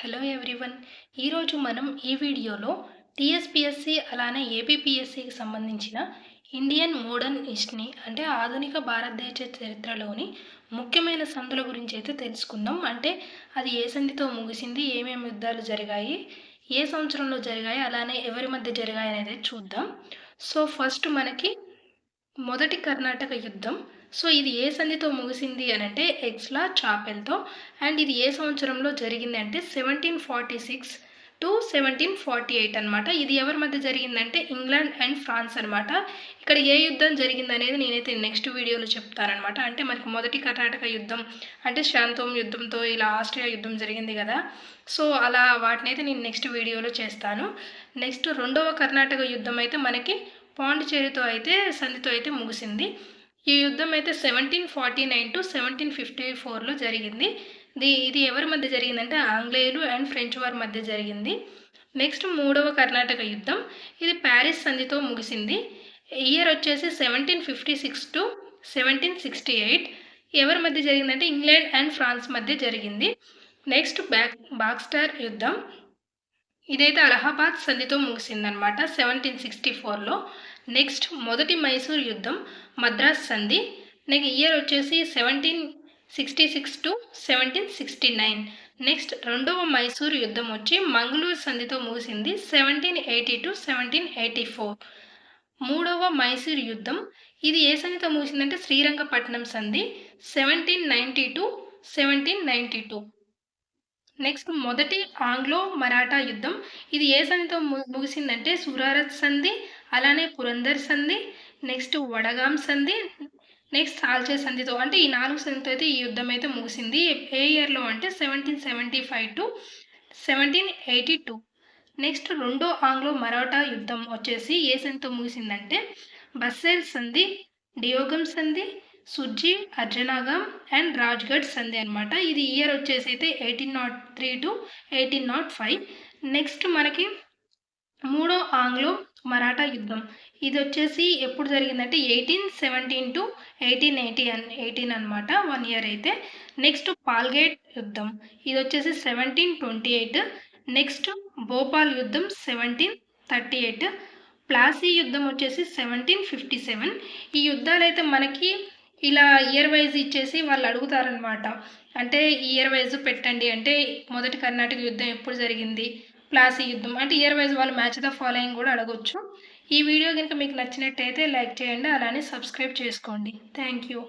Hello everyone ఈరోజు మనం ఈ వీడియోలో టీఎస్పిఎస్సి అలానే ఏపీపీఎస్సికి సంబంధించిన ఇండియన్ మోడర్న్ హిస్టరీ అంటే ఆధునిక భారతదేశ చరిత్రలోని ముఖ్యమైన సందుల గురించి అయితే తెలుసుకుందాం. అంటే అది ఏ సంధితో ముగిసింది? ఏమేమి యుద్ధాలు జరిగాయి? ఏ సంవత్సరంలో జరిగాయి? అలానే ఎవరి మధ్య జరిగాయి అనేది చూద్దాం. సో ఫస్ట్ మనకి మొదటి కర్ణాటక యుద్ధం. సో ఇది ఏ సంధితో ముగిసింది అని అంటే ఎక్స్లా చాపెల్తో. అండ్ ఇది ఏ సంవత్సరంలో జరిగింది అంటే seventeen forty six to seventeen forty eight అనమాట ఇది ఎవరి మధ్య జరిగిందంటే ఇంగ్లాండ్ అండ్ ఫ్రాన్స్ అనమాట ఇక్కడ ఏ యుద్ధం జరిగింది అనేది నేనైతే నెక్స్ట్ వీడియోలో చెప్తానమాట అంటే మనకి మొదటి కర్ణాటక యుద్ధం అంటే శాంతోం యుద్ధంతో ఇలా ఆస్ట్రియా యుద్ధం జరిగింది కదా. సో అలా వాటిని అయితే నేను నెక్స్ట్ వీడియోలో చేస్తాను. నెక్స్ట్ రెండవ కర్ణాటక యుద్ధం అయితే మనకి పాండిచేరితో అయితే సంధితో అయితే ముగిసింది. ఈ యుద్ధం అయితే seventeen forty nine to seventeen fifty ఫోర్లో జరిగింది. ఇది ఇది ఎవరి మధ్య జరిగిందంటే ఆంగ్లేయులు అండ్ ఫ్రెంచ్ వారి మధ్య జరిగింది. నెక్స్ట్ మూడవ కర్ణాటక యుద్ధం. ఇది ప్యారిస్ సంధితో ముగిసింది. ఇయర్ వచ్చేసి seventeen fifty six to seventeen sixty eight ఎవరి మధ్య జరిగిందంటే ఇంగ్లాండ్ అండ్ ఫ్రాన్స్ మధ్య జరిగింది. నెక్స్ట్ బ్యాక్ బాక్స్టార్ యుద్ధం. ఇదైతే అలహాబాద్ సంధితో ముగిసిందనమాట సెవెంటీన్ సిక్స్టీ ఫోర్లో నెక్స్ట్ మొదటి మైసూర్ యుద్ధం మద్రాస్ సంధి. నెక్స్ట్ ఇయర్ వచ్చేసి seventeen sixty six to seventeen sixty nine next రెండవ మైసూర్ యుద్ధం వచ్చి మంగళూరు సంధితో ముగిసింది seventeen eighty to seventeen eighty four మూడవ మైసూర్ యుద్ధం. ఇది ఏ సంధితో ముగిసిందంటే శ్రీరంగపట్నం సంధి seventeen ninety to seventeen ninety two next మొదటి ఆంగ్లో మరాఠా యుద్ధం. ఇది ఏ సంధితో ముగిసిందంటే సూరారత్ సంధి అలానే పురందర్ సంధి నెక్స్ట్ వడగాం సంధి నెక్స్ట్ సాల్చే సంధితో అంటే ఈ నాలుగు సంధితో అయితే ఈ యుద్ధం అయితే ముగిసింది. ఏ ఇయర్లో అంటే seventeen seventy five to seventeen eighty two next రెండో ఆంగ్లో మరాఠా యుద్ధం వచ్చేసి ఏ సంధితో ముగిసిందంటే బస్సేల్ సంధి డియోగం సంధి సుజ్జి అర్జనాగం అండ్ రాజ్గఢ్ సంధి అనమాట ఇది ఇయర్ వచ్చేసి అయితే eighteen nought three to eighteen nought five next మనకి మూడో ఆంగ్లో మరాఠా యుద్ధం. ఇది వచ్చేసి ఎప్పుడు జరిగిందంటే eighteen seventeen to eighteen eighty eighteen అనమాట వన్ ఇయర్ అయితే. నెక్స్ట్ పాల్గేట్ యుద్ధం. ఇది వచ్చేసి seventeen twenty eight. Next Bhopal యుద్ధం సెవెంటీన్ థర్టీ ఎయిట్. ప్లాసీ యుద్ధం వచ్చేసి సెవెంటీన్ ఫిఫ్టీ సెవెన్. ఈ యుద్ధాలు అయితే మనకి ఇలా ఇయర్ వైజ్ ఇచ్చేసి వాళ్ళు అడుగుతారనమాట అంటే ఇయర్ వైజ్ పెట్టండి అంటే మొదటి కర్ణాటక యుద్ధం ఎప్పుడు జరిగింది? ప్లాసీ యుద్ధం అంటే ఇయర్ వైజ్ వాళ్ళు మ్యాచ్ ద ఫాలోయింగ్ కూడా అడగొచ్చు. ఈ వీడియో కనుక మీకు నచ్చినట్టయితే లైక్ చేయండి అలానే సబ్స్క్రైబ్ చేసుకోండి. Thank you